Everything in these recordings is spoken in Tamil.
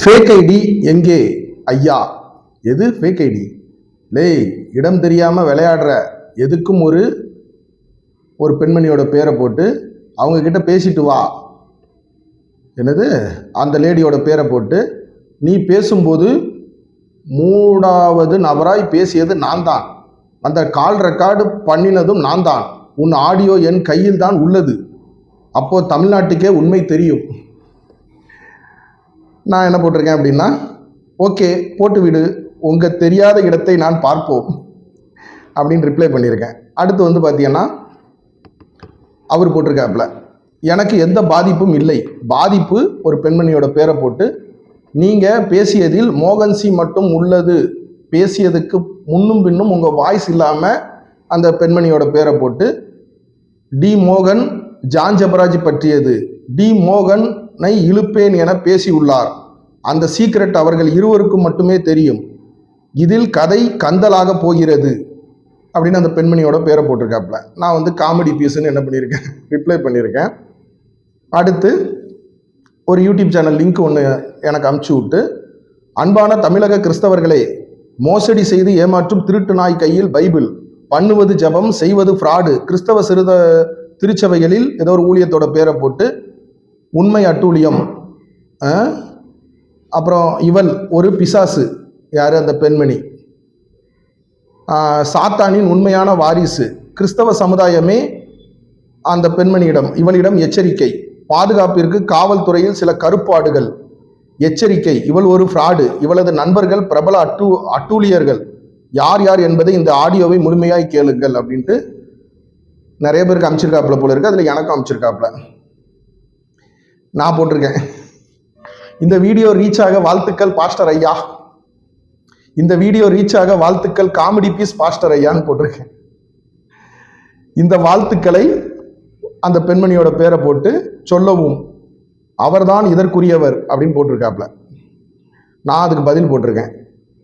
ஃபேக் ஐடி எங்கே? ஐயா எது ஃபேக் ஐடி லேய் இடம் தெரியாமல் விளையாடுற எதுக்கும் ஒரு ஒரு பெண்மணியோட பேரை போட்டு அவங்கக்கிட்ட பேசிட்டு வா. என்னது? அந்த லேடியோட பேரை போட்டு நீ பேசும்போது மூணாவது நபராய் பேசியது நான் தான் அந்த கால் ரெக்கார்டு பண்ணினதும் நான் தான் உன் ஆடியோ என் கையில் தான் உள்ளது. அப்போது தமிழ்நாட்டுக்கே உண்மை தெரியும். நான் என்ன போட்டிருக்கேன் அப்படின்னா ஓகே போட்டு விடு உங்கள் தெரியாத இடத்தை நான் பார்ப்போம் அப்படின்னு ரிப்ளை பண்ணியிருக்கேன். அடுத்து வந்து பார்த்தீங்கன்னா அவர் போட்டிருக்காப்புல. எனக்கு எந்த பாதிப்பும் இல்லை. பாதிப்பு ஒரு பெண்மணியோட பேரை போட்டு நீங்கள் பேசியதில் மோகன்சி மட்டும் உள்ளது. பேசியதுக்கு முன்னும் பின்னும் உங்கள் வாய்ஸ் இல்லாமல் அந்த பெண்மணியோட பேரை போட்டு டி மோகன் ஜான் ஜபராஜ் பற்றியது. டி மோகனை இழுப்பேன் என பேசியுள்ளார். அந்த சீக்ரெட் அவர்கள் இருவருக்கும் மட்டுமே தெரியும். இதில் கதை கந்தலாக போகிறது அப்படின்னு அந்த பெண்மணியோட பேரை போட்டிருக்காப்புல. நான் வந்து காமெடி பீஸ்ன்னு என்ன பண்ணியிருக்கேன்? ரிப்ளை பண்ணியிருக்கேன். அடுத்து ஒரு யூடியூப் சேனல் லிங்க் ஒன்று எனக்கு அமுச்சு விட்டு அன்பான தமிழக கிறிஸ்தவர்களே மோசடி செய்து ஏமாற்றும் திருட்டு நாய் கையில் பைபிள் பண்ணுவது ஜெபம் செய்வது ஃப்ராடு கிறிஸ்தவ சிறுத திருச்சபைகளில் ஏதோ ஒரு ஊழியத்தோட பேரை போட்டு உண்மை அட்டூழியம் ஆ? அப்புறம் இவள் ஒரு பிசாசு. யார்? அந்த பெண்மணி. சாத்தானின் உண்மையான வாரிசு. கிறிஸ்தவ சமுதாயமே அந்த பெண்மணியிடம் இவளிடம் எச்சரிக்கை. பாதுகாப்பிற்கு காவல்துறையில் சில கருப்பாடுகள். எச்சரிக்கை. இவள் ஒரு ஃப்ராடு. இவளது நண்பர்கள் பிரபல அட்டூ அட்டூழியர்கள். யார் யார் என்பதை இந்த ஆடியோவை முழுமையாய் கேளுங்கள் அப்படின்ட்டு நிறைய பேருக்கு அமைச்சிருக்காப்புல போல இருக்கு. அதில் எனக்கும் அமைச்சிருக்காப்புல. நான் போட்டிருக்கேன். இந்த வீடியோ ரீச் ஆக வாழ்த்துக்கள் பாஸ்டர் ஐயா. இந்த வீடியோ ரீச் ஆக வாழ்த்துக்கள் காமெடி பீஸ் பாஸ்டர் ஐயான்னு போட்டிருக்கேன். இந்த வாழ்த்துக்களை அந்த பெண்மணியோட பேரை போட்டு சொல்லவும் அவர்தான் இதற்குரியவர் அப்படின்னு போட்டிருக்காப்ல. நான் அதுக்கு பதில் போட்டிருக்கேன்.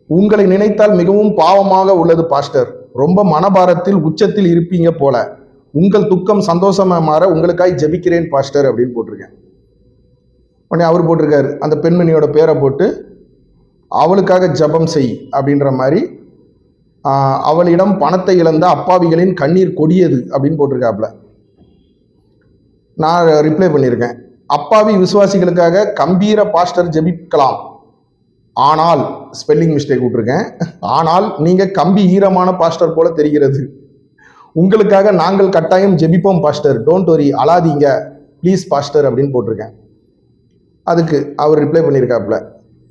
உங்களை நினைத்தால் மிகவும் பாவமாக உள்ளது பாஸ்டர். ரொம்ப மனபாரத்தில் உச்சத்தில் இருப்பீங்க போல. உங்கள் துக்கம் சந்தோஷமா மாற உங்களுக்காய் ஜெபிக்கிறேன் பாஸ்டர் அப்படின்னு போட்டிருக்கேன். உடனே அவர் போட்டிருக்காரு. அந்த பெண்மணியோட பேரை போட்டு அவளுக்காக ஜெபம் செய் அப்படின்ற மாதிரி அவளிடம் பணத்தை இழந்த அப்பாவிகளின் கண்ணீர் கொடியது அப்படின்னு போட்டிருக்காப்புல. நான் ரிப்ளை பண்ணியிருக்கேன். அப்பாவி விசுவாசிகளுக்காக கம்பீர பாஸ்டர் ஜெபிக்கலாம். ஆனால் ஸ்பெல்லிங் மிஸ்டேக் விட்டுருக்கேன் ஆனால் நீங்கள் கம்பி ஈரமான பாஸ்டர் போல தெரிகிறது. உங்களுக்காக நாங்கள் கட்டாயம் ஜெபிப்போம் பாஸ்டர் டோன்ட் வரி அழாதீங்க. ப்ளீஸ் பாஸ்டர் அப்படின்னு போட்டிருக்கேன். அதுக்கு அவர் ரிப்ளை பண்ணியிருக்காப்புல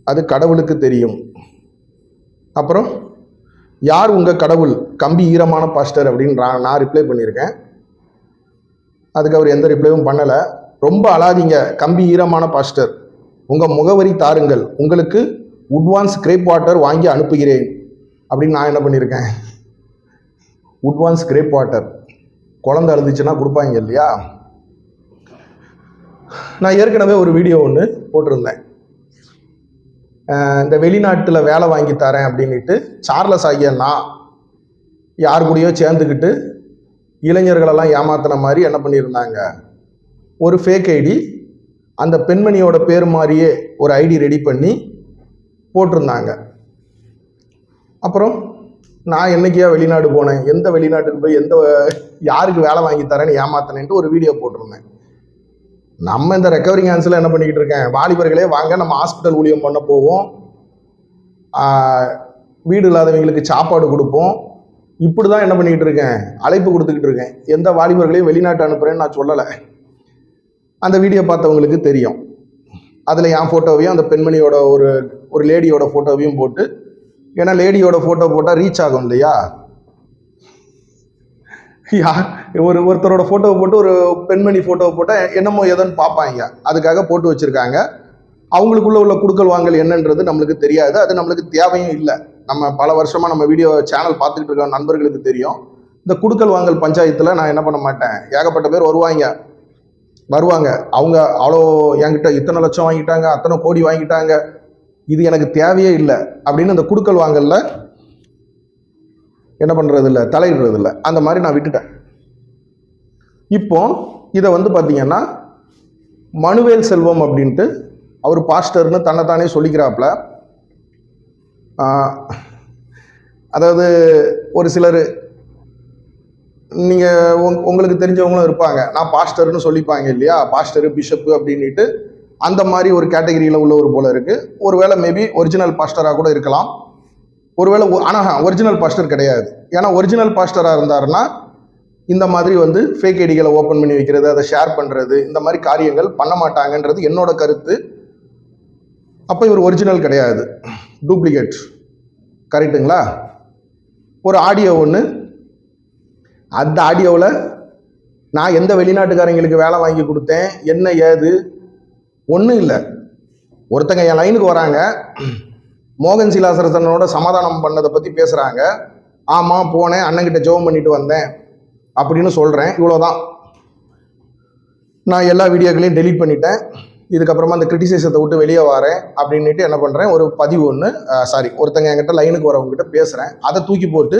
அது கடவுளுக்கு தெரியும். அப்புறம் யார் உங்கள் கடவுள்? கம்பி ஈரமான பாஸ்டர் அப்படின்னு நான் நான் ரிப்ளை பண்ணியிருக்கேன் அதுக்கு அவர் எந்த ரிப்ளையும் பண்ணலை. ரொம்ப அழாதீங்க கம்பி ஈரமான பாஸ்டர் உங்கள் முகவரி தாருங்கள். உங்களுக்கு உட்வான்ஸ் கிரேப் வாட்டர் வாங்கி அனுப்புகிறேன். அப்படின்னு நான் என்ன பண்ணியிருக்கேன் உட்வான்ஸ் கிரேப் வாட்டர் குழந்தை அழுதுச்சுன்னா கொடுப்பாங்க இல்லையா? நான் ஏற்கனவே ஒரு வீடியோ ஒன்று போட்டிருந்தேன். இந்த வெளிநாட்டில் வேலை வாங்கி தரேன் அப்படின்ட்டு சார்லஸ் ஆகிய நான் யார் கூடயோ சேர்ந்துக்கிட்டு இளைஞர்களெல்லாம் ஏமாத்தின மாதிரி என்ன பண்ணியிருந்தாங்க? ஒரு ஃபேக் ஐடி அந்த பெண்மணியோட பேர் மாதிரியே ஒரு ஐடி ரெடி பண்ணி போட்டிருந்தாங்க. அப்புறம் நான் என்னைக்கியா வெளிநாடு போனேன்? எந்த வெளிநாட்டுக்கு போய் எந்த யாருக்கு வேலை வாங்கி தரேன்னு ஏமாத்தினேன்ட்டு ஒரு வீடியோ போட்டிருந்தேன். நம்ம இந்த ரெக்கவரிங் ஹேண்ட்ஸில் என்ன பண்ணிக்கிட்டு இருக்கேன்? வாலிபர்களே வாங்க நம்ம ஹாஸ்பிட்டல் ஊழியம் பண்ண போவோம். வீடு இல்லாதவங்களுக்கு சாப்பாடு கொடுப்போம். இப்படி தான் என்ன பண்ணிக்கிட்டு இருக்கேன்? அழைப்பு கொடுத்துக்கிட்டு இருக்கேன். எந்த வாலிபர்களையும் வெளிநாட்டு அனுப்புகிறேன்னு நான் சொல்லலை. அந்த வீடியோ பார்த்தவங்களுக்கு தெரியும். அதில் என் ஃபோட்டோவையும் அந்த பெண்மணியோட ஒரு ஒரு லேடியோட ஃபோட்டோவையும் போட்டு ஏன்னா லேடியோட ஃபோட்டோ போட்டால் ரீச் ஆகும் இல்லையா? ஒரு ஒருத்தரோட ஃபோட்டோவை போட்டு ஒரு பெண்மணி ஃபோட்டோவை போட்டால் என்னமோ ஏதோன்னு பார்ப்பாங்க அதுக்காக போட்டு வச்சுருக்காங்க. அவங்களுக்குள்ள உள்ள குடுக்கல் வாங்கல் என்னன்றது நம்மளுக்கு தெரியாது. அது நம்மளுக்கு தேவையும் இல்லை. நம்ம பல வருஷமாக நம்ம வீடியோ சேனல் பார்த்துக்கிட்டு இருக்க நண்பர்களுக்கு தெரியும். இந்த குடுக்கல் வாங்கல் பஞ்சாயத்தில் நான் என்ன பண்ண மாட்டேன்? ஏகப்பட்ட பேர் வருவாங்க. வருவாங்க. அவங்க அவ்வளோ என்கிட்ட இத்தனை லட்சம் வாங்கிட்டாங்க அத்தனை கோடி வாங்கிட்டாங்க. இது எனக்கு தேவையே இல்லை. அப்படின்னு அந்த குடுக்கல் வாங்கலில் என்ன பண்ணுறது இல்லை தலையிடுறது இல்லை அந்த மாதிரி நான் விட்டுட்டேன். இப்போ இதை வந்து பார்த்தீங்கன்னா மனுவேல் செல்வம் அப்படின்ட்டு அவர் பாஸ்டர்னு தன்னைத்தானே சொல்லிக்கிறாப்புல. அதாவது ஒரு சிலர் நீங்கள் உங் உங்களுக்கு தெரிஞ்சவங்களும் இருப்பாங்க. நான் பாஸ்டர்னு சொல்லிப்பாங்க இல்லையா? பாஸ்டரு பிஷப்பு அப்படின்ட்டு அந்த மாதிரி ஒரு கேட்டகரியில் உள்ளவர் போல இருக்குது ஒருவேளை மேபி ஒரிஜினல் பாஸ்டராக கூட இருக்கலாம். ஒருவேளை ஆனால் ஒரிஜினல் பாஸ்டர் கிடையாது. ஏன்னா ஒரிஜினல் பாஸ்டராக இருந்தாருன்னா இந்த மாதிரி வந்து ஃபேக் ஐடிகளை ஓப்பன் பண்ணி வைக்கிறது அதை ஷேர் பண்ணுறது இந்த மாதிரி காரியங்கள் பண்ண மாட்டாங்கன்றது என்னோட கருத்து. அப்போ இவர் ஒரிஜினல் கிடையாது. டூப்ளிகேட் கரெக்டுங்களா ஒரு ஆடியோ ஒன்று அந்த ஆடியோவில் நான் எந்த வெளிநாட்டுக்காரங்களுக்கு வேலை வாங்கி கொடுத்தேன் என்ன ஏது? ஒன்றும் இல்லை. ஒருத்தங்க என் லைனுக்கு வராங்க. மோகன் சிலாசரசனோட சமாதானம் பண்ணதை பற்றி பேசுகிறாங்க ஆமாம் போனேன் அண்ணன்கிட்ட ஜெபம் பண்ணிட்டு வந்தேன் அப்படின்னு சொல்கிறேன் இவ்வளோதான் நான் எல்லா வீடியோக்களையும் டெலீட் பண்ணிட்டேன். இதுக்கப்புறமா அந்த கிரிட்டிசைசத்தை விட்டு வெளியே வரேன் அப்படின்ட்டு என்ன பண்ணுறேன் ஒரு பதிவு ஒன்று சாரி ஒருத்தங்க என்கிட்ட லைனுக்கு வரவங்ககிட்ட பேசுகிறேன் அதை தூக்கி போட்டு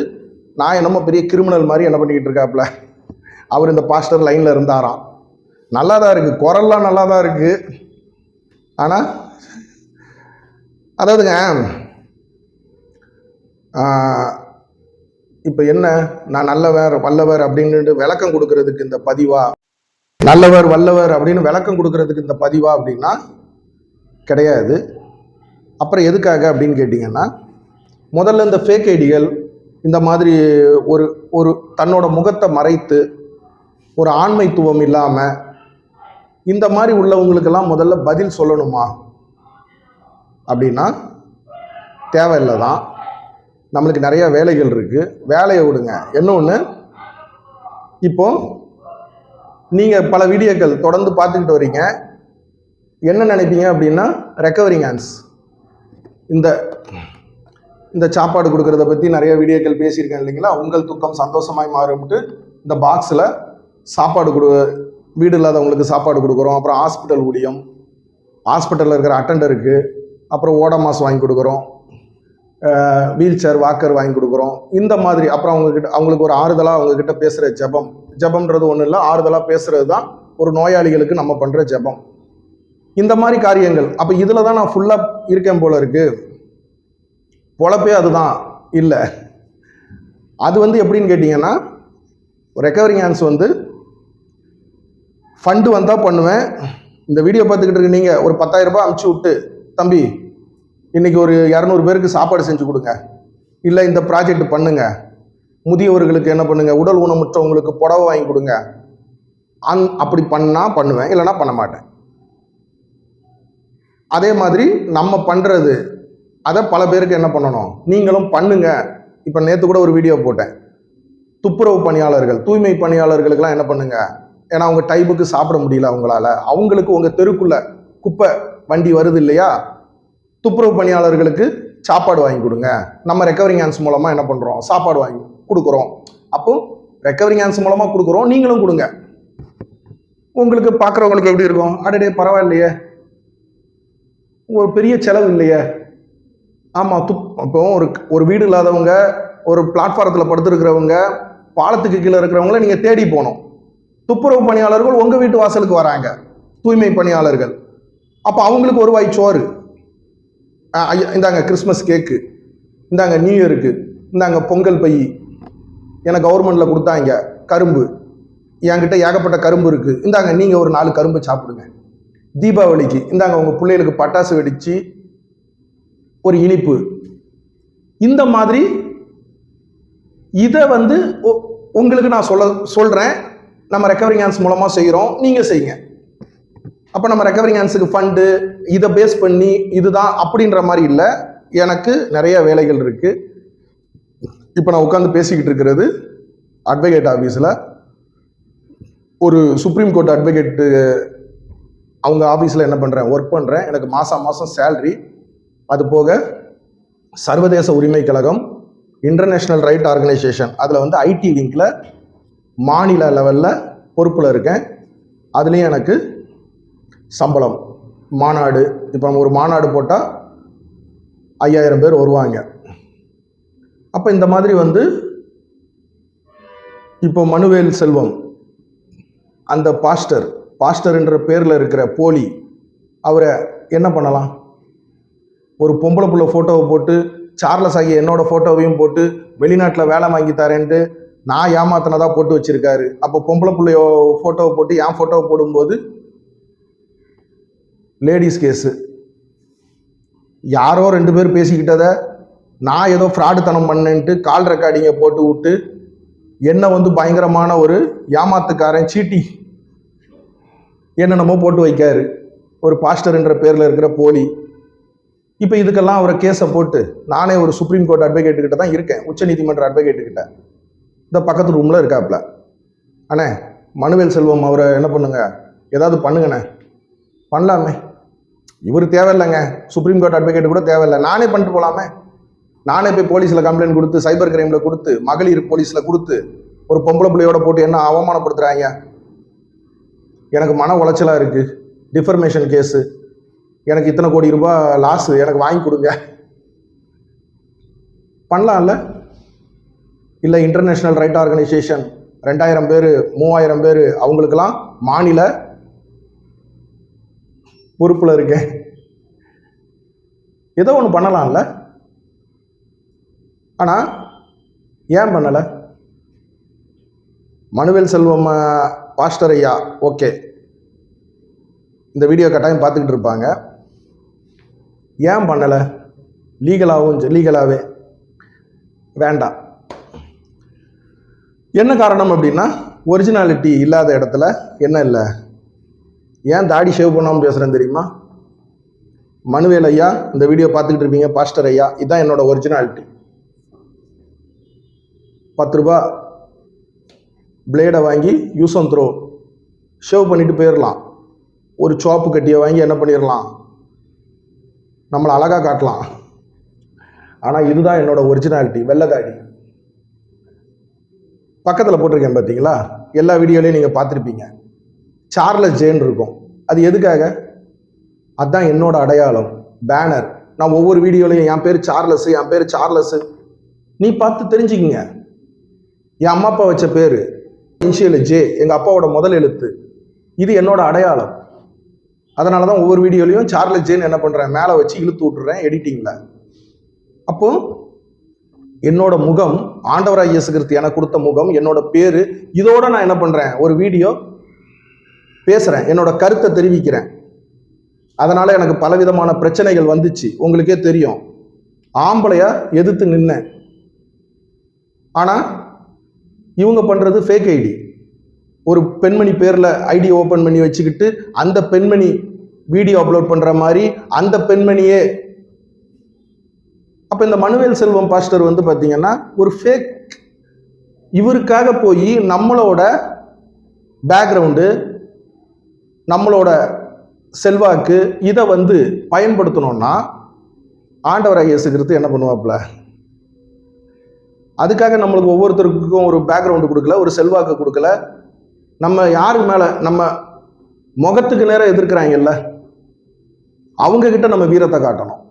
நான் என்னமோ பெரிய கிரிமினல் மாதிரி என்ன பண்ணிக்கிட்டு இருக்காப்புல. அவர் இந்த பாஸ்டர் லைனில் இருந்தாராம். நல்லா தான் இருக்குது குரல்லாம் நல்லா தான் இருக்குது ஆனால் அதாவதுங்க இப்போ என்ன? நான் நல்லவர் வல்லவர் அப்படின்னு விளக்கம் கொடுக்கறதுக்கு இந்த பதிவா? நல்லவர் வல்லவர் அப்படின்னு விளக்கம் கொடுக்கறதுக்கு இந்த பதிவா அப்படின்னா கிடையாது. அப்புறம் எதுக்காக அப்படின்னு கேட்டிங்கன்னா முதல்ல இந்த ஃபேக் ஐடிகள் இந்த மாதிரி ஒரு ஒரு தன்னோட முகத்தை மறைத்து ஒரு ஆண்மைத்துவம் இல்லாமல் இந்த மாதிரி உள்ளவங்களுக்கெல்லாம் முதல்ல பதில் சொல்லணுமா? அப்படின்னா தேவையில்லை தான் நம்மளுக்கு நிறைய வேலைகள் இருக்குது வேலையை விடுங்க. இன்னொன்று இப்போது நீங்கள் பல வீடியோக்கள் தொடர்ந்து பார்த்துக்கிட்டு வரீங்க என்ன நினைப்பீங்க அப்படின்னா ரெக்கவரிங் ஹேண்ட்ஸ் இந்த இந்த சாப்பாடு கொடுக்குறத பற்றி நிறைய வீடியோக்கள் பேசியிருக்கேன் இல்லைங்களா? உங்கள் துக்கம் சந்தோஷமாய் மாறும்ட்டு இந்த பாக்ஸில் சாப்பாடு கொடு வீடு இல்லாதவங்களுக்கு சாப்பாடு கொடுக்குறோம். அப்புறம் ஹாஸ்பிட்டல் ஊழியம் ஹாஸ்பிட்டலில் இருக்கிற அட்டண்டருக்கு அப்புறம் ஓடமாஸ் வாங்கி கொடுக்குறோம். வீல் சேர் வாக்கர் வாங்கி கொடுக்குறோம். இந்த மாதிரி அப்புறம் அவங்கக்கிட்ட அவங்களுக்கு ஒரு ஆறுதலாக அவங்கக்கிட்ட பேசுகிற ஜெபம். ஜெபம்ன்றது ஒன்றும் இல்லை ஆறுதலாக பேசுகிறது தான் ஒரு நோயாளிகளுக்கு நம்ம பண்ணுற ஜெபம். இந்த மாதிரி காரியங்கள் அப்போ இதில் தான் நான் ஃபுல்லாக இருக்கேன் போல இருக்குது பொழப்பே அதுதான் இல்லை. அது வந்து எப்படின்னு கேட்டிங்கன்னா ரெக்கவரிங் ஹேண்ட்ஸ் வந்து ஃபண்டு வந்தால் பண்ணுவேன். இந்த வீடியோ பார்த்துக்கிட்டு இருக்கு நீங்கள் ஒரு பத்தாயிரரூபா அமுச்சு விட்டு தம்பி இன்னைக்கு ஒரு இரநூறு பேருக்கு சாப்பாடு செஞ்சு கொடுங்க. இல்லை இந்த ப்ராஜெக்ட் பண்ணுங்க. முதியவர்களுக்கு என்ன பண்ணுங்க? உடல் ஊனமுற்றவங்களுக்கு புடவை வாங்கி கொடுங்க. அந் அப்படி பண்ணால் பண்ணுவேன் இல்லைன்னா பண்ண மாட்டேன். அதே மாதிரி நம்ம பண்ணுறது அதை பல பேருக்கு என்ன பண்ணணும்? நீங்களும் பண்ணுங்க. இப்போ நேற்று கூட ஒரு வீடியோ போட்டேன். துப்புரவு பணியாளர்கள் தூய்மை பணியாளர்களுக்கெல்லாம் என்ன பண்ணுங்க? ஏன்னா அவங்க டைமுக்கு சாப்பிட முடியல அவங்களால. அவங்களுக்கு உங்கள் தெருக்குள்ள குப்பை வண்டி வருது இல்லையா துப்புரவு பணியாளர்களுக்கு சாப்பாடு வாங்கி கொடுங்க. நம்ம ரெக்கவரிங் ஹேண்ட்ஸ் மூலமாக என்ன பண்ணுறோம் சாப்பாடு வாங்கி கொடுக்குறோம். அப்போ ரெக்கவரிங் ஹேண்ட்ஸ் மூலமாக கொடுக்குறோம். நீங்களும் கொடுங்க. உங்களுக்கு பார்க்குறவங்களுக்கு எப்படி இருக்கும்? அடடே பரவாயில்லையே. ஒரு பெரிய செலவு இல்லையே. ஆமாம் துப் இப்போ ஒரு ஒரு வீடு இல்லாதவங்க ஒரு பிளாட்ஃபாரத்தில் படுத்துருக்கிறவங்க பாலத்துக்கு கீழே இருக்கிறவங்கள நீங்கள் தேடி போகணும். துப்புரவு பணியாளர்கள் உங்கள் வீட்டு வாசலுக்கு வராங்க. தூய்மை பணியாளர்கள். அப்போ அவங்களுக்கு ஒரு வாய் சோறு. ஐயா இந்தாங்க கிறிஸ்மஸ் கேக்கு. இந்தாங்க நியூ இயருக்கு. இந்தாங்க பொங்கல் பை. எனக்கு கவர்மெண்ட்டில் கொடுத்தாங்க கரும்பு. என்கிட்ட ஏகப்பட்ட கரும்பு இருக்குது இந்தாங்க நீங்கள் ஒரு நாலு கரும்பு சாப்பிடுங்க. தீபாவளிக்கு இந்தாங்க உங்கள் பிள்ளைகளுக்கு பட்டாசு வெடித்து ஒரு இனிப்பு. இந்த மாதிரி இதை வந்து உ- உங்களுக்கு நான் சொல்ல சொல்கிறேன் நம்ம ரெக்கவரிங் ஹேண்ட்ஸ் மூலமாக செய்கிறோம் நீங்கள் செய்யுங்க அப்போ நம்ம ரெக்கவரிங் ஹேண்ட்ஸுக்கு ஃபண்டு இதை பேஸ் பண்ணி இதுதான் அப்படின்ற மாதிரி இல்லை. எனக்கு நிறைய வேலைகள் இருக்குது இப்போ நான் உட்காந்து பேசிக்கிட்டு இருக்கிறது அட்வொகேட் ஆஃபீஸில் ஒரு சுப்ரீம் கோர்ட் அட்வொகேட்டு அவங்க ஆஃபீஸில் என்ன பண்ணுறேன் ஒர்க் பண்ணுறேன் எனக்கு மாதம் மாதம் சேல்ரி அது போக சர்வதேச உரிமை கழகம் இன்டர்நேஷ்னல் ரைட் ஆர்கனைசேஷன் அதில் வந்து ஐடி விங்கில் மாநில லெவலில் பொறுப்பில் இருக்கேன். அதுலேயும் எனக்கு சம்பளம். மாநாடு. இப்போ நம்ம ஒரு மாநாடு போட்டால் ஐயாயிரம் பேர் வருவாங்க. அப்போ இந்த மாதிரி வந்து இப்போ மனுவேல் செல்வம் அந்த பாஸ்டர் பாஸ்டர்ன்ற பேரில் இருக்கிற போலி அவரை என்ன பண்ணலாம்? ஒரு பொம்பளை புள்ள ஃபோட்டோவை போட்டு சார்லஸ் ஆகிய என்னோட ஃபோட்டோவையும் போட்டு வெளிநாட்டில் வேலை வாங்கி தரேன்ட்டு நான் ஏமாத்தினதாக போட்டு வச்சுருக்காரு. அப்போ பொம்பளை பிள்ளையோ ஃபோட்டோவை போட்டு என் ஃபோட்டோவை போடும்போது லேடிஸ் கேஸு யாரோ ரெண்டு பேர் பேசிக்கிட்டதை நான் ஏதோ ஃப்ராடுத்தனம் பண்ணேன்ட்டு கால் ரெக்கார்டிங்கை போட்டு விட்டு என்னை வந்து பயங்கரமான ஒரு ஏமாத்துக்காரன் சீட்டி என்னென்னமோ போட்டு வைக்காரு. ஒரு பாஸ்டர்ன்ற பேரில் இருக்கிற போலி. இப்போ இதுக்கெல்லாம் அவரை கேஸை போட்டு நானே ஒரு சுப்ரீம் கோர்ட் அட்வொகேட்டுக்கிட்ட தான் இருக்கேன். உச்சநீதிமன்ற அட்வொகேட்டுக்கிட்ட இந்த பக்கத்து ரூமில் இருக்காப்புல அண்ணே மனுவேல் செல்வம் அவரை என்ன பண்ணுங்க? ஏதாவது பண்ணுங்கண்ணே. பண்ணலாமே. இவர் தேவையில்லைங்க. சுப்ரீம் கோர்ட் அட்வொகேட் கூட தேவையில்லை. நானே பண்ணிட்டு போகலாமே நானே போய் போலீஸில் கம்ப்ளைண்ட் கொடுத்து சைபர் கிரைமில் கொடுத்து மகளிர் போலீஸில் கொடுத்து ஒரு பொம்பளை பிள்ளையோட போட்டு என்ன அவமானப்படுத்துகிறாங்க எனக்கு மன உளைச்சலாக இருக்குது டிஃபர்மேஷன் கேஸு எனக்கு இத்தனை கோடி ரூபாய் லாஸு எனக்கு வாங்கி கொடுங்க. பண்ணலாம்ல? இல்லை இன்டர்நேஷ்னல் ரைட் ஆர்கனைசேஷன் ரெண்டாயிரம் பேர் மூவாயிரம் பேர் அவங்களுக்கெல்லாம் மாநில பொறுப்பில் இருக்கேன் ஏதோ ஒன்று பண்ணலாம்ல. ஆனால் ஏன் பண்ணலை? மனுவேல் செல்வம் பாஸ்டர் ஐயா ஓகே. இந்த வீடியோ கட்டாயம் பார்த்துக்கிட்டு இருப்பாங்க. ஏன் பண்ணலை? லீகலாகவும் லீகலாகவே வேண்டாம். என்ன காரணம் அப்படின்னா ஒரிஜினாலிட்டி இல்லாத இடத்துல என்ன இல்லை? ஏன் தாடி ஷேவ் பண்ணாமல் பேசுகிறேன் தெரியுமா? மனுவேல் ஐயா இந்த வீடியோ பார்த்துக்கிட்டு இருப்பீங்க பாஸ்டர் ஐயா இதுதான் என்னோட ஒரிஜினாலிட்டி பத்து ரூபா பிளேடை வாங்கி யூஸ் அண்ட் த்ரோ ஷேவ் பண்ணிட்டு போயிடலாம் ஒரு சோப்பு கட்டியை வாங்கி என்ன பண்ணிடலாம் நம்மளை அழகாக காட்டலாம். ஆனால் இதுதான் என்னோட ஒரிஜினாலிட்டி வெள்ளதாடி பக்கத்தில் போட்டிருக்கேன் பார்த்தீங்களா எல்லா வீடியோலையும் நீங்கள் பார்த்துருப்பீங்க. சார்லஸ் ஜேன் இருக்கும். அது எதுக்காக? அதுதான் என்னோட அடையாளம். பேனர் நான் ஒவ்வொரு வீடியோலையும் என் பேர் சார்லஸ் என் பேர் சார்லஸ் நீ பார்த்து தெரிஞ்சுக்கிங்க. என் அம்மா அப்பா வச்ச பேர் இனிஷியல் ஜே எங்கள் அப்பாவோட முதல் எழுத்து. இது என்னோட அடையாளம். அதனால தான் ஒவ்வொரு வீடியோலையும் சார்லஸ் ஜேன்னு என்ன பண்ணுறேன் மேலே வச்சு இழுத்து விட்டுறேன் எடிட்டிங்கில் அப்போ என்னோட முகம் ஆண்டவராக இயேசு கிறிஸ்து எனக்கு கொடுத்த முகம் என்னோட பேர் இதோட நான் என்ன பண்ணுறேன் ஒரு வீடியோ பேசுகிறேன் என்னோட கருத்தை தெரிவிக்கிறேன். அதனால் எனக்கு பலவிதமான பிரச்சனைகள் வந்துச்சு. உங்களுக்கே தெரியும். ஆம்பளையா எதிர்த்து நின்னேன். ஆனால் இவங்க பண்ணுறது ஃபேக் ஐடி ஒரு பெண்மணி பேரில் ஐடி ஓப்பன் பண்ணி வச்சுக்கிட்டு அந்த பெண்மணி வீடியோ அப்லோட் பண்ணுற மாதிரி அந்த பெண்மணியே அப்போ இந்த மனுவேல் செல்வம் பாஸ்டர் வந்து பார்த்தீங்கன்னா ஒரு ஃபேக் இவருக்காக போய் நம்மளோட பேக்ரவுண்டு நம்மளோட செல்வாக்கு இதை வந்து பயன்படுத்தணும்னா ஆண்டவராக இயேசு கிறிஸ்து என்ன பண்ணுவாப்புல? அதுக்காக நம்மளுக்கு ஒவ்வொருத்தருக்கும் ஒரு பேக்ரவுண்டு கொடுக்கல ஒரு செல்வாக்கு கொடுக்கல. நம்ம யாரு மேலே நம்ம முகத்துக்கு நேரம் எதிர்க்கிறாங்கல்ல அவங்கக்கிட்ட நம்ம வீரத்தை காட்டணும்.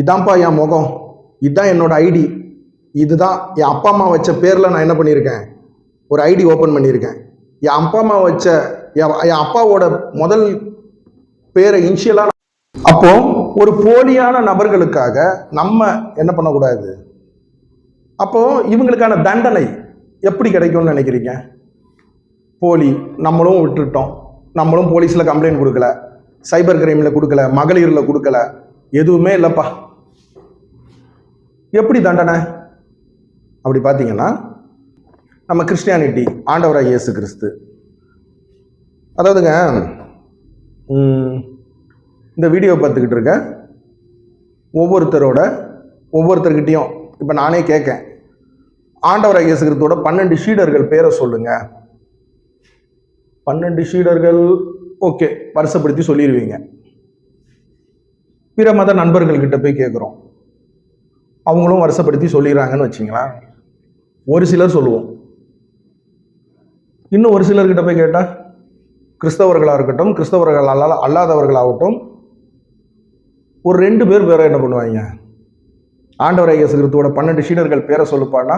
இதான்ப்பா என் முகம் இதுதான் என்னோட ஐடி இதுதான் என் அப்பா அம்மா வச்ச பேரில் நான் என்ன பண்ணியிருக்கேன்? ஒரு ஐடி ஓப்பன் பண்ணியிருக்கேன். என் அப்பா அம்மா வச்ச என் அப்பாவோட முதல் பேரை இன்ஷியலாக அப்போ ஒரு போலியான நபர்களுக்காக நம்ம என்ன பண்ணக்கூடாது? அப்போ இவங்களுக்கான தண்டனை எப்படி கிடைக்கும்னு நினைக்கிறீங்க? போலி நம்மளும் விட்டுட்டோம். நம்மளும் போலீஸில் கம்ப்ளைண்ட் கொடுக்கல. சைபர் கிரைமில் கொடுக்கல. மகளிரில் கொடுக்கல. எதுவுமே இல்லைப்பா. எப்படி தண்டனை? அப்படி பார்த்தீங்கன்னா நம்ம கிறிஸ்டியானிட்டி ஆண்டவராக இயேசு கிறிஸ்து. அதாவதுங்க இந்த வீடியோ பார்த்துக்கிட்டு இருக்க ஒவ்வொருத்தரோட ஒவ்வொருத்தர்கிட்டையும் இப்போ நானே கேட்கேன். ஆண்டவராக இயேசு பன்னெண்டு ஷீடர்கள் பேரை சொல்லுங்க. பன்னெண்டு ஷீடர்கள் ஓகே வருஷப்படுத்தி சொல்லிடுவீங்க பிற மத நண்பர்கள்கிட்ட போய் கேட்குறோம் அவங்களும் வருஷப்படுத்தி சொல்லிடுறாங்கன்னு வச்சிங்களேன் ஒரு சிலர் சொல்லுவோம். இன்னும் ஒரு சிலர்கிட்ட போய் கேட்டால் கிறிஸ்தவர்களாக இருக்கட்டும் கிறிஸ்தவர்கள் அல்லா அல்லாதவர்களாகட்டும் ஒரு ரெண்டு பேர் பேரை என்ன பண்ணுவாங்க? ஆண்டவர் ஐயசு கிறிஸ்துவோட பன்னெண்டு சீடர்கள் பேரை சொல்லுப்பான்னா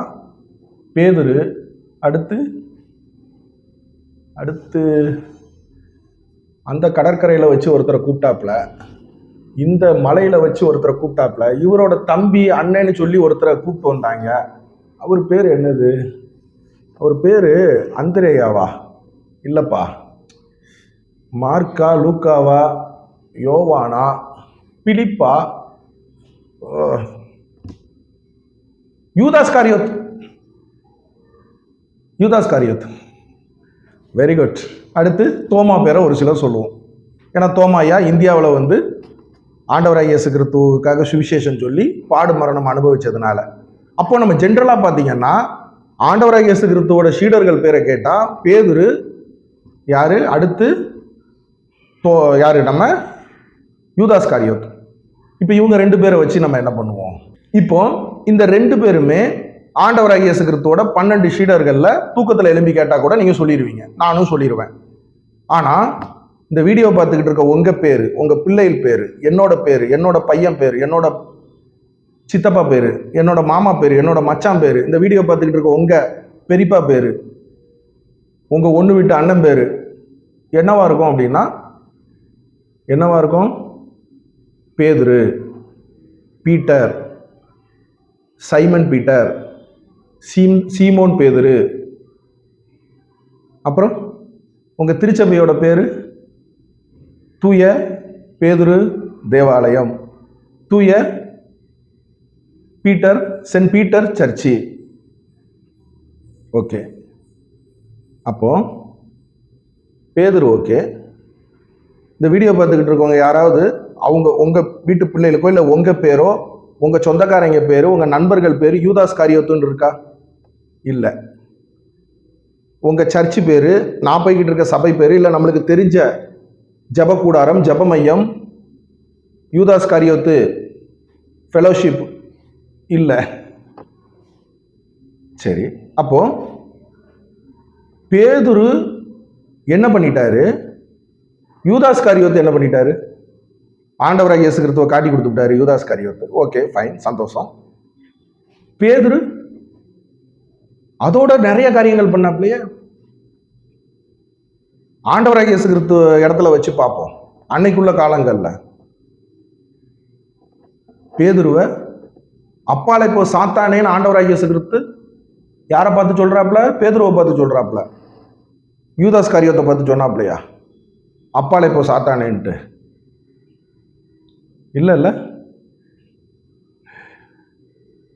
பேதுரு அடுத்து அடுத்து அந்த கடற்கரையில் வச்சு ஒருத்தரை கூப்பிட்டாப்புல இந்த மலையில் வச்சு ஒருத்தரை கூப்பிட்டாப்புல இவரோட தம்பி அண்ணன்னு சொல்லி ஒருத்தரை கூப்பிட்டு வந்தாங்க. அவர் பேர் என்னது? அவர் பேர் அந்திரேயாவா? இல்லைப்பா. மார்க்கா லூக்காவா யோவானா பிலிப்பா யூதாஸ் காரியோத். யூதாஸ் காரியோத். வெரி குட் அடுத்து தோமா பேரை ஒரு சிலர் சொல்லுவோம். ஏன்னா தோமாயா இந்தியாவில் வந்து ஆண்டவராய் இயேசு கிறிஸ்துவுக்காக சுவிசேஷம் சொல்லி பாடு மரணம் அனுபவித்ததுனால அப்போ நம்ம ஜென்ரலாக பார்த்தீங்கன்னா ஆண்டவராய் இயேசு கிறிஸ்துவோட சீடர்கள் பேரை கேட்டால் பேதுரு யார்? அடுத்து தோ யார்? நம்ம யூதாஸ் காரியோத். இப்போ இவங்க ரெண்டு பேரை வச்சு நம்ம என்ன பண்ணுவோம்? இப்போ இந்த ரெண்டு பேருமே ஆண்டவராகிய இயேசு பன்னெண்டு ஷீடர்களில் தூக்கத்தில் எலும்பி கேட்டால் கூட நீங்கள் சொல்லிடுவீங்க நானும் சொல்லிடுவேன் ஆனால் இந்த வீடியோ பார்த்துக்கிட்டு இருக்க உங்கள் பேர் உங்கள் பிள்ளைகள் பேர் என்னோட பேர் என்னோட பையன் பேர் என்னோட சித்தப்பா பேர் என்னோட மாமா பேர் என்னோட மச்சான் பேர் இந்த வீடியோ பார்த்துக்கிட்டு இருக்க உங்கள் பெரியப்பா பேர் உங்கள் ஒன்று விட்டு அண்ணன் பேர் என்னவா இருக்கும் அப்படின்னா என்னவா இருக்கும்? பேதுரு பீட்டர் சைமன் பீட்டர் சீம் சீமோன் பேதுரு. அப்புறம் உங்கள் திருச்சபையோட பேர்? தூய பேதுரு தேவாலயம். தூய Peter saint Peter church. Okay. அப்போ பேதுரு ஓகே. இந்த வீடியோ பார்த்துக்கிட்டு இருக்கவங்க யாராவது அவங்க உங்கள் வீட்டு பிள்ளைகளுக்கோ இல்லை உங்கள் பேரோ உங்கள் சொந்தக்காரங்க பேர் உங்கள் நண்பர்கள் பேர் யூதாஸ் காரியத்துன்னு இருக்கா? இல்லை. உங்கள் சர்ச்சு பேர் நான் போய்கிட்டு இருக்க சபை பேர் இல்லை நம்மளுக்கு தெரிஞ்ச ஜபக்கூடாரம் கூடாரம் ஜப மையம் யூதாஸ் காரியத்து ஃபெலோஷிப் இல்லை. சரி அப்போது பேதுரு என்ன பண்ணிட்டாரு? யூதாஸ் காரியத்தை என்ன பண்ணிட்டாரு? ஆண்டவராக இயேசு கிறிஸ்துவ காட்டி கொடுத்து விட்டாரு யூதாஸ் காரியத்து. ஓகே ஃபைன் சந்தோஷம். பேதுரு அதோட நிறைய காரியங்கள் பண்ணாப்லையே? ஆண்டவராக இயேசு கிறிஸ்துவ இடத்துல வச்சு பார்ப்போம். அன்னைக்குள்ள காலங்கள்ல. பேதுருவை அப்பால இப்போ சாத்தானேன்னு ஆண்டவராக இயேசு கிறிஸ்து யாரை பார்த்து சொல்றாப்ல? பேதுருவை பார்த்து சொல்றாப்ல. யூதாஸ் காரியத்தை பார்த்து சொன்னாப்லையா? அப்பால இப்போ சாத்தானேன்ட்டு. இல்லை இல்லை.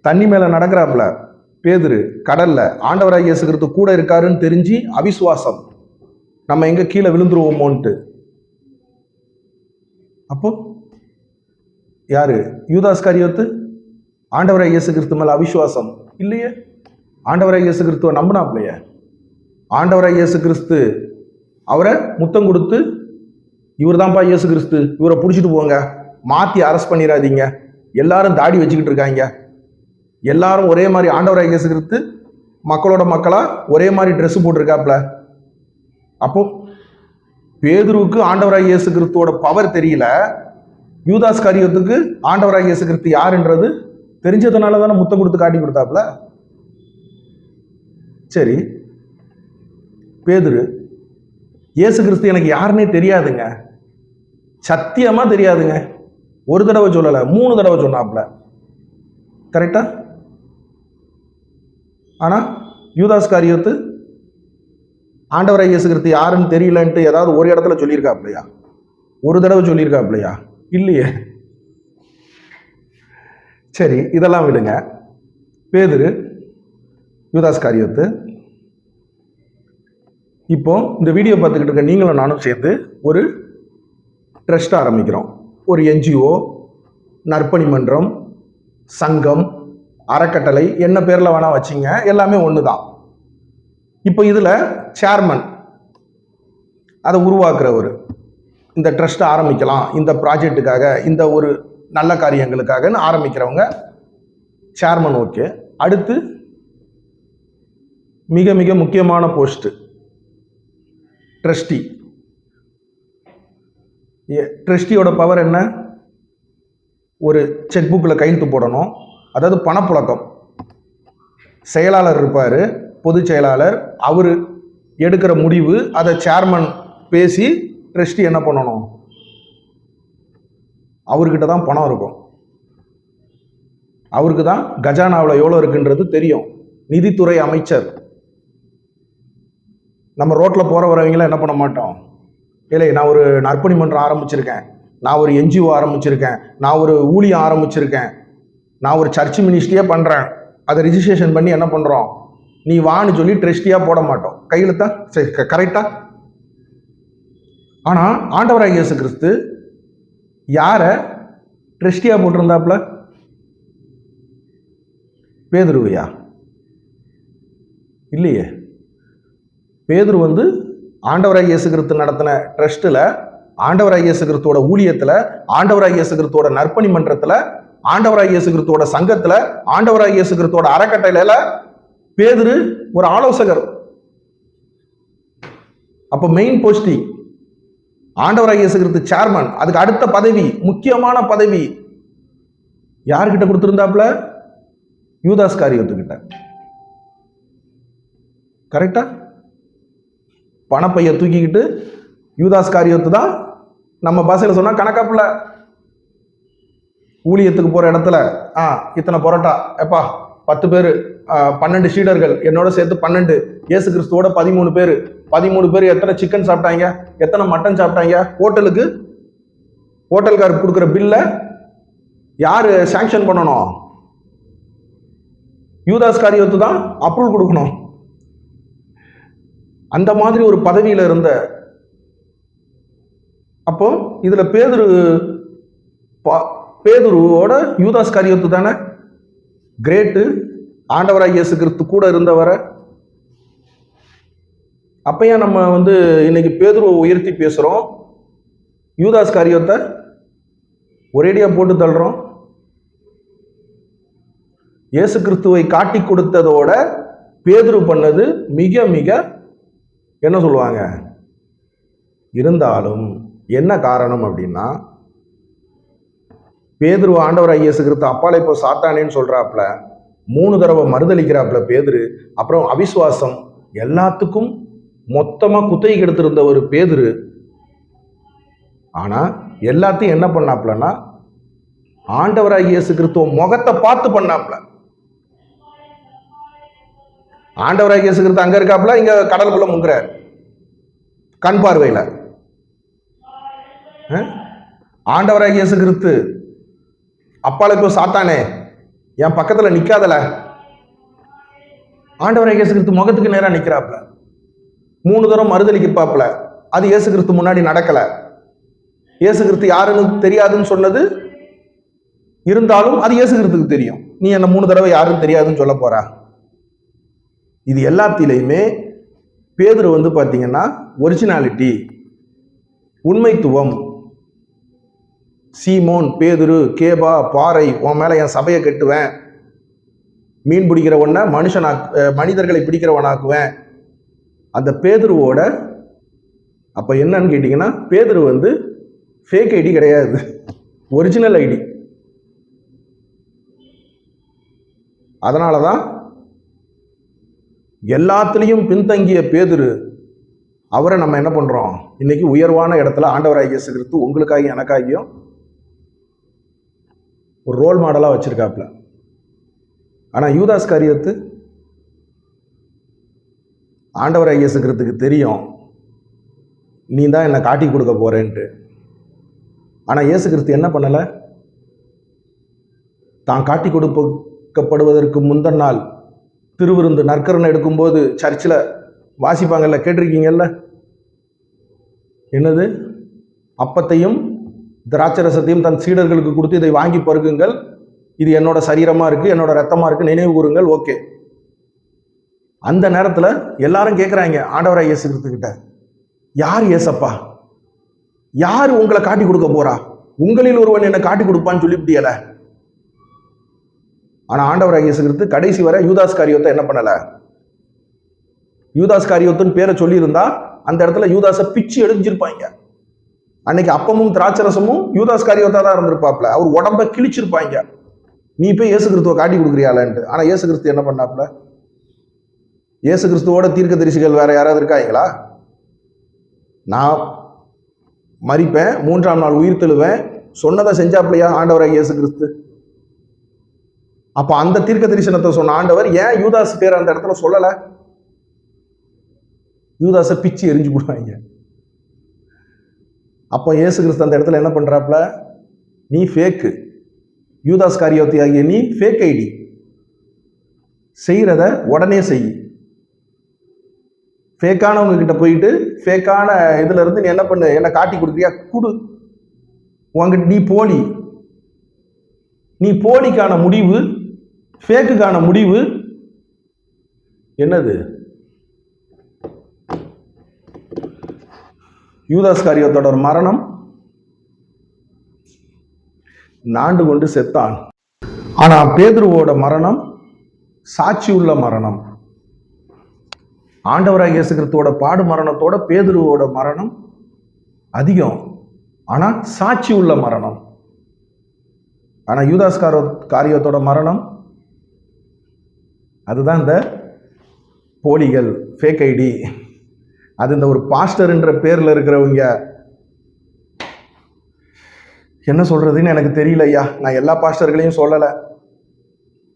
தண்ணி மேலே நடக்கிறாப்புல பேதுரு கடல்ல ஆண்டவராக இயேசுகிறது கூட இருக்காருன்னு தெரிஞ்சு அவிசுவாசம். நம்ம எங்க கீழே விழுந்துருவோமோன்ட்டு. அப்போ யாரு? யூதாஸ் காரியத்து ஆண்டவராக இயேசு கிறிஸ்து மேல அவிசுவாசம் இல்லையே? ஆண்டவரை இயேசு கிறிஸ்துவை நம்பினாப்லையே ஆண்டவரை இயேசு கிறிஸ்து அவரை முத்தம் கொடுத்து இவர் தான்ப்பா இயேசு கிறிஸ்து. இவரை பிடிச்சிட்டு போங்க. மாற்றி அரெஸ்ட் பண்ணிடாதீங்க எல்லாரும் தாடி வச்சுக்கிட்டு இருக்காங்க. எல்லாரும் ஒரே மாதிரி ஆண்டவராக இயேசு கிறிஸ்து மக்களோட மக்களாக ஒரே மாதிரி ட்ரெஸ் போட்டிருக்காப்ல. அப்போ பேதுருவுக்கு ஆண்டவராக இயேசு கிறிஸ்துவோட பவர் தெரியல. யூதாஸ் காரியத்துக்கு ஆண்டவராக இயேசு கிறிஸ்து யாருன்றது தெரிஞ்சதுனால தானே முத்தம் கொடுத்து காட்டி கொடுத்தாப்ல. சரி. பேதுரு இயேசு கிறிஸ்து எனக்கு யாருன்னே தெரியாதுங்க. சத்தியமா தெரியாதுங்க. ஒரு தடவை சொல்லலை மூணு தடவை சொன்னாப்ல கரெக்டா ஆனா யூதாஸ் காரியத்து ஆண்டவரை இயேசுகிறது யாருன்னு தெரியலன்ட்டு ஏதாவது ஒரு இடத்துல சொல்லியிருக்காப்லையா ஒரு தடவை சொல்லியிருக்காப்லையா இல்லையே. சரி இதெல்லாம் விடுங்க. பேதுரு யூதாஸ் காரியத்து. இப்போ இந்த வீடியோ பார்த்துக்கிட்டு இருக்க நீங்களும் நானும் சேர்ந்து ஒரு ட்ரஸ்ட் ஆரம்பிக்கிறோம். ஒரு என்ஜிஓ நற்பணி மன்றம் சங்கம் அறக்கட்டளை என்ன பேரில் வேணால் வச்சிங்க எல்லாமே ஒன்று தான் இப்போ இதில் சேர்மன் அதை உருவாக்குறவர் இந்த ட்ரஸ்ட்டை ஆரம்பிக்கலாம் இந்த ப்ராஜெக்ட்டுக்காக இந்த ஒரு நல்ல காரியங்களுக்காகன்னு ஆரம்பிக்கிறவங்க சேர்மன் ஓகே அடுத்து மிக மிக முக்கியமான போஸ்ட்டு ட்ரஸ்டி ட்ரஸ்டியோட பவர் என்ன? ஒரு செக் புக்கில் கையெழுத்து போடணும். அதாவது பணப்புழக்கம். செயலாளர் இருப்பார் பொதுச் செயலாளர். அவர் எடுக்கிற முடிவு அதை சேர்மன் பேசி ட்ரஸ்டி என்ன பண்ணணும்? அவர்கிட்ட தான் பணம் இருக்கும். அவருக்கு தான் கஜானாவில் எவ்வளோ இருக்குன்றது தெரியும். நிதித்துறை அமைச்சர். நம்ம ரோட்டில் போகிற வரவங்களாம் என்ன பண்ண மாட்டோம்? இல்லை நான் ஒரு நற்பணி மன்றம் ஆரம்பிச்சிருக்கேன். நான் ஒரு என்ஜிஓ ஆரம்பிச்சிருக்கேன். நான் ஒரு ஊழியம் ஆரம்பிச்சிருக்கேன். நான் ஒரு சர்ச் மினிஸ்ட்ரியே பண்ணுறேன் அதை ரிஜிஸ்ட்ரேஷன் பண்ணி என்ன பண்ணுறோம் நீ வான்னு சொல்லி ட்ரெஸ்டியாக போட மாட்டோம். கையில் தான் சரி கரெக்டாக ஆனால் ஆண்டவராக இயேசு கிறிஸ்து யாரை ட்ரெஸ்டியாக போட்டிருந்தாப்புல? பேதுருவையா? இல்லையே. பேதுரு வந்து ஆண்டவராக இயேசு கிறிஸ்து நடத்தின ட்ரஸ்ட்டில் ஆண்டவராக இயேசு கிறிஸ்துவோட ஊழியத்தில் ஆண்டவராக இயேசு கிறிஸ்துவோட நற்பணி மன்றத்தில் ஆண்டவராக இயேசு கிறிஸ்துவோட சங்கத்தில் ஆண்டவராக இயேசு கிறிஸ்துவோட அறக்கட்டையில பேதுரு ஒரு ஆலோசகர். அப்போ மெயின் போஸ்டிங் ஆண்டவராக இயேசு கிறிஸ்து சேர்மன் அதுக்கு அடுத்த பதவி முக்கியமான பதவி யார்கிட்ட கொடுத்துருந்தாப்புல? யூதாஸ் காரியத்துக்கிட்ட கரெக்டா பணப்பைய தூக்கிக்கிட்டு யூதாஸ் காரியத்து தான் நம்ம பாஷையில் சொன்னால் கணக்காப்பில். ஊழியத்துக்கு போகிற இடத்துல ஆ இத்தனை பரோட்டா. எப்பா பத்து பேர் பன்னெண்டு ஷீடர்கள் என்னோட சேர்த்து பன்னெண்டு. ஏசு கிறிஸ்துவோட பதிமூணு பேர். பதிமூணு பேர் எத்தனை சிக்கன் சாப்பிட்டாங்க? எத்தனை மட்டன் சாப்பிட்டாங்க? ஹோட்டலுக்கு ஹோட்டல்காரர் கொடுக்குற பில்லை யார் சாங்ஷன் பண்ணணும்? யூதாஸ் காரியத்து தான் அப்ரூவல் கொடுக்கணும். அந்த மாதிரி ஒரு பதவியில் இருந்த அப்போ இதில் பேதுரு பா- பேதுருவோட யூதாஸ் காரியத்து தானே? கிரேட்டு ஆண்டவராக இயேசு கிறிஸ்து கூட இருந்தவரை. அப்பையா ஏன் நம்ம வந்து இன்னைக்கு பேதுருவை உயர்த்தி பேசுகிறோம் யூதாஸ் காரியத்தை ஒரேடியாக போட்டு தள்ளுறோம். இயேசு கிறிஸ்துவை காட்டி கொடுத்ததோட பேதுரு பண்ணது மிக மிக என்ன சொல்லுவாங்க? இருந்தாலும் என்ன காரணம் அப்படின்னா பேதுரு ஆண்டவர் ஐயசு கிறிஸ்து அப்பால இப்போ சாத்தானேன்னு சொல்கிறாப்புல மூணு தடவை மறுதளிக்கிறாப்புல பேதுரு அப்புறம் அவிஸ்வாசம் எல்லாத்துக்கும் மொத்தமாக குத்தகை கெடுத்திருந்த ஒரு பேதுரு. ஆனால் எல்லாத்தையும் என்ன பண்ணாப்புலன்னா ஆண்டவராக இயேசு கிறிஸ்துவ முகத்தை பார்த்து பண்ணாப்புல. ஆண்டவராக இயேசு கிறிஸ்து இருக்காப்புல இங்கே கடலுக்குள்ள முங்குறார். கண் பார்வையில். ஆண்டவராக இயேசு கிறிஸ்து அப்பால இப்போ சாத்தானே என் பக்கத்தில் நிற்காதல ஆண்டவராக இயேசு கிறிஸ்து முகத்துக்கு நேராக நிற்கிறாப்புல மூணு தரம் மறுதளிக்கப்பாப்புல அது இயேசு கிறிஸ்து முன்னாடி நடக்கலை. இயேசு கிறிஸ்து யாருன்னு தெரியாதுன்னு சொன்னது இருந்தாலும் அது இயேசு கிறிஸ்துக்கு தெரியும். நீ என்ன மூணு தடவை யாருன்னு தெரியாதுன்னு சொல்ல போறா? இது எல்லாத்திலையுமே பேதுரு வந்து பார்த்தீங்கன்னா ஒரிஜினாலிட்டி உண்மைத்துவம். சீமோன் பேதுரு கேபா பாறை உன் மேலே என் சபையை கட்டுவேன். மீன் பிடிக்கிறவன மனுஷனா அஹ் மனிதர்களை பிடிக்கிறவனாக்குவேன். அந்த பேதுருவோட அப்போ என்னன்னு கேட்டிங்கன்னா பேதுரு வந்து ஃபேக் ஐடி கிடையாது. ஒரிஜினல் ஐடி அதனால தான் எல்லாத்துலேயும் பின்தங்கிய பேதுரு அவரை நம்ம என்ன பண்ணுறோம் இன்னைக்கு உயர்வான இடத்துல ஆண்டவராகிய இயேசு கிறிஸ்து உங்களுக்காகியும் எனக்காகியும் ஒரு ரோல் மாடலாக வச்சுருக்காப்புல. ஆனால் யூதாஸ் காரியத்து ஆண்டவராகிய இயேசு கிறிஸ்துக்கு தெரியும். நீ தான் என்னை காட்டி கொடுக்க போகிறேன்ட்டு ஆனால் இயேசு கிறிஸ்து என்ன பண்ணலை? தான் காட்டி கொடுக்கப்படுவதற்கு முந்தின நாள் திருவிருந்து நற்கரணை எடுக்கும்போது சர்ச்சில் வாசிப்பாங்கல்ல கேட்டிருக்கீங்கல்ல? என்னது? அப்பத்தையும் திராட்சரசத்தையும் தன் சீடர்களுக்கு கொடுத்து இதை வாங்கி பருகுங்கள். இது என்னோட சரீரமாக இருக்குது என்னோட ரத்தமாக இருக்குது நினைவு கூறுங்கள் ஓகே. அந்த நேரத்தில் எல்லாரும் கேட்குறாங்க ஆண்டவராய் இயேசு யார் ஏசப்பா யார் உங்களை காட்டி கொடுக்க போறா? உங்களில் ஒருவன் என்னை காட்டி கொடுப்பான்னு சொல்லிவிட்டியலை? ஆனால் ஆண்டவராக இயேசுகிறது கடைசி வரை யூதாஸ் காரியத்தை என்ன பண்ணலை? யூதாஸ் காரியத்துன்னு பேரை சொல்லியிருந்தா அந்த இடத்துல யூதாஸை பிச்சு எடுஞ்சிருப்பாங்க அன்னைக்கு அப்பமும் திராட்சரசமும் யூதாஸ் காரியத்தா தான் இருந்திருப்பாப்ல அவர் உடம்ப கிழிச்சிருப்பாங்க. நீ போய் இயேசு கிறிஸ்துவை காட்டி கொடுக்குறியாலன்ட்டு ஆனால் இயேசு கிறிஸ்து என்ன பண்ணாப்ல இயேசு கிறிஸ்துவோட தீர்க்க தரிசிகள் வேற யாராவது இருக்காங்களா? நான் மறிப்பேன் மூன்றாம் நாள் உயிர் தெழுவேன் சொன்னதை செஞ்சாப்லையா ஆண்டவராக இயேசு கிறிஸ்து? அப்போ அந்த தீர்க்க தரிசனத்தை சொன்ன ஆண்டவர் ஏன் யூதாஸ் பேர் அந்த இடத்துல சொல்லலை? யூதாஸை பிச்சு எரிஞ்சு போடுவாங்க. அப்போ இயேசு கிறிஸ்து அந்த இடத்துல என்ன பண்ணுறாப்புல நீ ஃபேக்கு யூதாஸ் காரியத்தை ஆகிய நீ ஃபேக் ஐடி செய்கிறத உடனே செய். ஃபேக்கானவங்க கிட்ட போயிட்டு ஃபேக்கான இதுல இருந்து நீ என்ன பண்ணு? என்ன காட்டி கொடுக்குறியா? குடு. உங்ககிட்ட நீ போலி. நீ போலிக்கான முடிவு ஃபேக்குக்கான முடிவு என்னது? யூதாஸ் காரியத்தோட மரணம். நாண்டு கொண்டு செத்தான். ஆனால் பேதுருவோட மரணம் சாட்சி உள்ள மரணம். ஆண்டவராக இயேசுகிறத்தோட பாடு மரணத்தோட பேதுருவோட மரணம் அதிகம். ஆனால் சாட்சி உள்ள மரணம். ஆனால் யூதாஸ் காரியத்தோட மரணம் அதுதான் இந்த போலிகள் ஃபேக் ஐடி அது இந்த ஒரு பாஸ்டர்ன்ற பேரில் இருக்கிறவங்க. என்ன சொல்கிறதுன்னு எனக்கு தெரியல ஐயா. நான் எல்லா பாஸ்டர்களையும் சொல்லலை.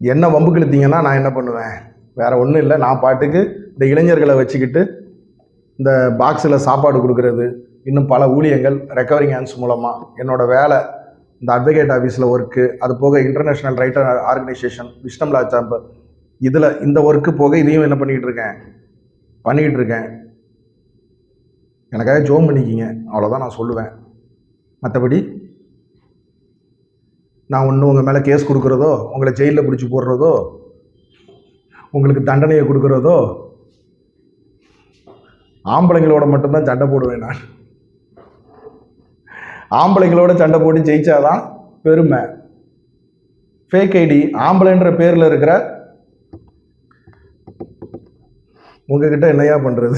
என்ன வம்பு கிழித்தீங்கன்னா நான் என்ன பண்ணுவேன்? வேற ஒன்றும் இல்லை. நான் பாட்டுக்கு இந்த இளைஞர்களை வச்சுக்கிட்டு இந்த பாக்ஸில் சாப்பாடு கொடுக்கறது இன்னும் பல ஊழியங்கள் ரெக்கவரிங் ஹேண்ட்ஸ் மூலமாக என்னோடய வேலை இந்த அட்வொகேட் ஆஃபீஸில் ஒர்க்கு அது போக international writer organisation wisdom law chamber இதில் இந்த ஒர்க்கு போக இதையும் என்ன பண்ணிக்கிட்டு இருக்கேன்? பண்ணிக்கிட்டு இருக்கேன். எனக்காக ஜோம் பண்ணிக்கிங்க. அவ்வளோதான் நான் சொல்லுவேன். மற்றபடி நான் ஒன்று உங்கள் மேலே கேஸ் கொடுக்குறதோ உங்களை ஜெயிலில் பிடிச்சி போடுறதோ உங்களுக்கு தண்டனையை கொடுக்குறதோ ஆம்பளைங்களோட மட்டும்தான் சண்டை போடுவேன் நான். ஆம்பளைங்களோட சண்டை போட்டு ஜெயிச்சாதான் பெருமை. ஃபேக் ஐடி ஆம்பளைன்ற பேரில் இருக்கிற உங்ககிட்ட என்னையா பண்ணுறது